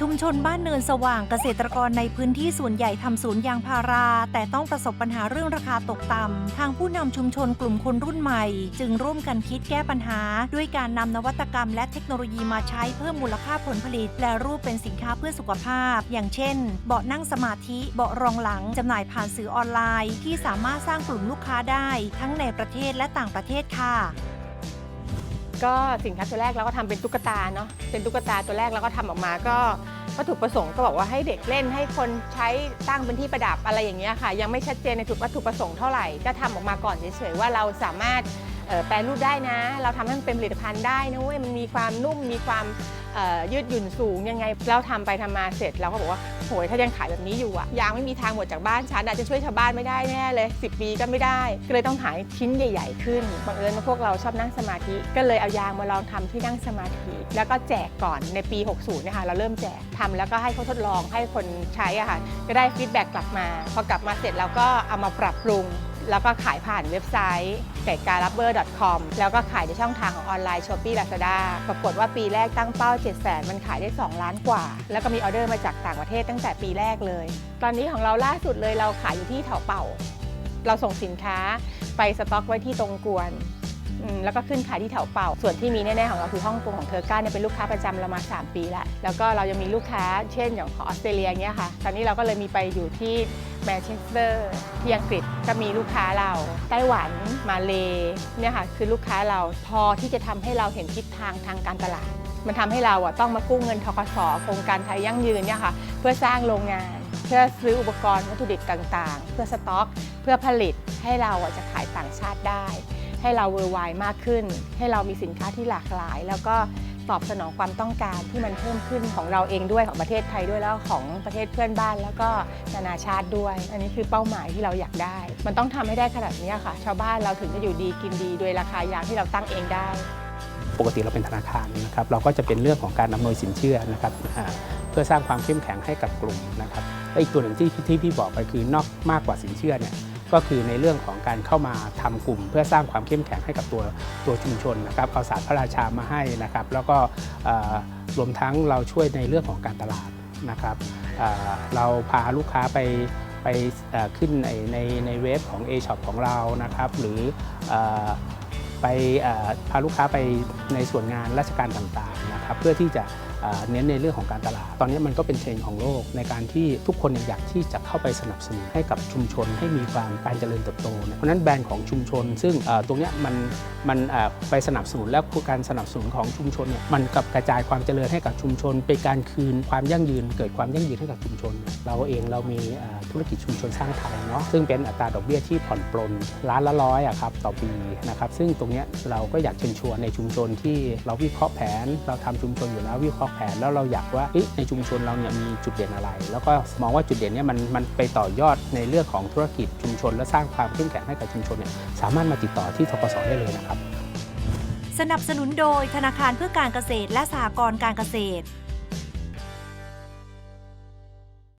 ชุมชนบ้านเนินสว่างเกษตรกรในพื้นที่ส่วนใหญ่ทำสวนยางพารา แต่ต้องประสบปัญหาเรื่องราคาตกต่ำทางผู้นำชุมชนกลุ่มคนรุ่นใหม่ จึงร่วมกันคิดแก้ปัญหา ด้วยการนำนวัตกรรมและเทคโนโลยีมาใช้เพิ่มมูลค่าผลผลิต และรูปเป็นสินค้าเพื่อสุขภาพ อย่างเช่น เบาะนั่งสมาธิเบาะรองหลังจำหน่ายผ่านสื่อออนไลน์ ที่สามารถสร้างกลุ่มลูกค้าได้ ทั้งในประเทศและต่างประเทศค่ะ ก็สินค้าตัวแรกเราก็ทำเป็นตุ๊กตาเนาะเป็นตุ๊กตาตัวแรกแล้วก็ทำออกมาก็วัตถุประสงค์ก็บอกว่าให้เด็กเล่นให้คนใช้ตั้งเป็นที่ประดับอะไรอย่างเงี้ยค่ะ ยังไม่ชัดเจนในถูกวัตถุประสงค์เท่าไหร่ก็ทำออกมาก่อนเฉยๆว่าเราสามารถ แปลรูปได้นะ เราทำให้มันเป็นผลิตภัณฑ์ได้นะเว้ยมันมีความนุ่มมีความยืดหยุ่นสูงยังไงเราทำไปทำมาเสร็จเราก็บอกว่าโหยถ้ายังขายแบบนี้อยู่อะยางไม่มีทางหมดจากบ้านฉันอาจจะช่วยชาวบ้านไม่ได้แน่เลย 10 ปีก็ไม่ได้ก็เลยต้องหายชิ้นใหญ่ ๆ ขึ้นบังเอิญว่าพวกเราชอบนั่งสมาธิ ก็เลยเอายางมาลองทำที่นั่งสมาธิ แล้วก็แจกก่อนในปี 60นะคะเราเริ่มแจกทำแล้วก็ให้เขาทดลองให้คนใช้อะค่ะก็ได้ฟีดแบ็กกลับมา พอกลับมาเสร็จเราก็เอามาปรับปรุง แล้วก็ขายผ่านเว็บไซต์ไก่การับเบอร์ .com แล้วก็ขายในช่องทางของออนไลน์ชอปปี้ลาซาด้าปรากฏว่าปีแรกตั้งเป้า 7 0 0 0 0มันขายได้ 2 ล้านกว่า แล้วก็มีออเดอร์มาจากต่างประเทศตั้งแต่ปีแรกเลย ตอนนี้ของเราล่าสุดเลยเราขายอยู่ที่เถาเป่า เราส่งสินค้าไปสต็อกไว้ที่ตรงกวน แล้วก็ขึ้นขายที่แถวเป่า ส่วนที่มีแน่ๆของเราคือฮ่องกงของเทอร์ก้าเนี่ยเป็นลูกค้าประจำเรามา 3 ปีแล้ว แล้วก็เรายังมีลูกค้าเช่นอย่างของออสเตรเลียเงี้ยค่ะ ตอนนี้เราก็เลยมีไปอยู่ที่แมนเชสเตอร์ที่อังกฤษก็มีลูกค้าเรา ไต้หวันมาเลเนี่ยค่ะคือลูกค้าเราพอที่จะทำให้เราเห็นทิศทางทางการตลาด มันทำให้เราอะต้องมากู้เงินทกสโครงการไทยยั่งยืนเนี่ยค่ะเพื่อสร้างโรงงาน เพื่อซื้ออุปกรณ์วัตถุดิบต่างๆ เพื่อสต็อก เพื่อผลิตให้เราอะจะขายต่างชาติได้ ให้เราเวอร์ไวมากขึ้น ให้เรามีสินค้าที่หลากหลาย แล้วก็ตอบสนองความต้องการที่มันเพิ่มขึ้นของเราเองด้วยของประเทศไทยด้วยแล้วของประเทศเพื่อนบ้าน แล้วก็นานาชาติด้วย อันนี้คือเป้าหมายที่เราอยากได้ มันต้องทำให้ได้ขนาดนี้ค่ะ ชาวบ้านเราถึงจะอยู่ดีกินดีโดยราคายางที่เราตั้งเองได้ปกติเราเป็นธนาคารนะครับเราก็จะเป็นเรื่องของการอำนวยสินเชื่อนะครับเพื่อสร้างความเข้มแข็งให้กับกลุ่มนะครับและอีกตัวหนึ่งที่ที่พี่บอกไปคือนอกมากกว่าสินเชื่อเนี่ย ก็คือในเรื่องของการเข้ามาทำกลุ่ม เพื่อสร้างความเข้มแข็งให้กับตัวตัวชุมชนนะครับเอาศาสตร์พระราชามาให้นะครับ แล้วก็รวมทั้งเราช่วยในเรื่องของการตลาดนะครับเราพาลูกค้าไปไปขึ้นในในในเว็บของ A Shop ของเรานะครับ หรือไปพาลูกค้าไปในส่วนงานราชการต่างๆนะครับ เพื่อที่จะ เน้นในเรื่องของการตลาด ตอนนี้มันก็เป็นเทรนด์ของโลกในการที่ทุกคนอยากที่จะเข้าไปสนับสนุนให้กับชุมชนให้มีความการเจริญเติบโต เพราะนั้นแบรนด์ของชุมชน ซึ่งตรงนี้มันมันไปสนับสนุนแล้วการสนับสนุนของชุมชนเนี่ยมันกับกระจายความเจริญให้กับชุมชน เป็นการคืนความยั่งยืน เกิดความยั่งยืนให้กับชุมชน เราเองเรามีธุรกิจชุมชนสร้างไทยเนาะซึ่งเป็นอัตราดอกเบี้ยที่ผ่อนปลนล้านละร้อยอะครับต่อปีนะครับซึ่งตรงนี้เราก็อยากเชิญชวนในชุมชนที่เราวิเคราะห์แผน เราทำชุมชนอยู่แล้ววิเคราะห์แผนแล้วเราอยากว่าในชุมชนเราเนี่ยมีจุดเด่นอะไร แล้วก็มองว่าจุดเด่นเนี่ยมันมันไปต่อยอดในเรื่องของธุรกิจชุมชน และสร้างความเข้มแข็งให้กับชุมชนเนี่ยสามารถมาติดต่อที่ทกสได้เลยนะครับ สนับสนุนโดยธนาคารเพื่อการเกษตรและสหกรณ์การเกษตร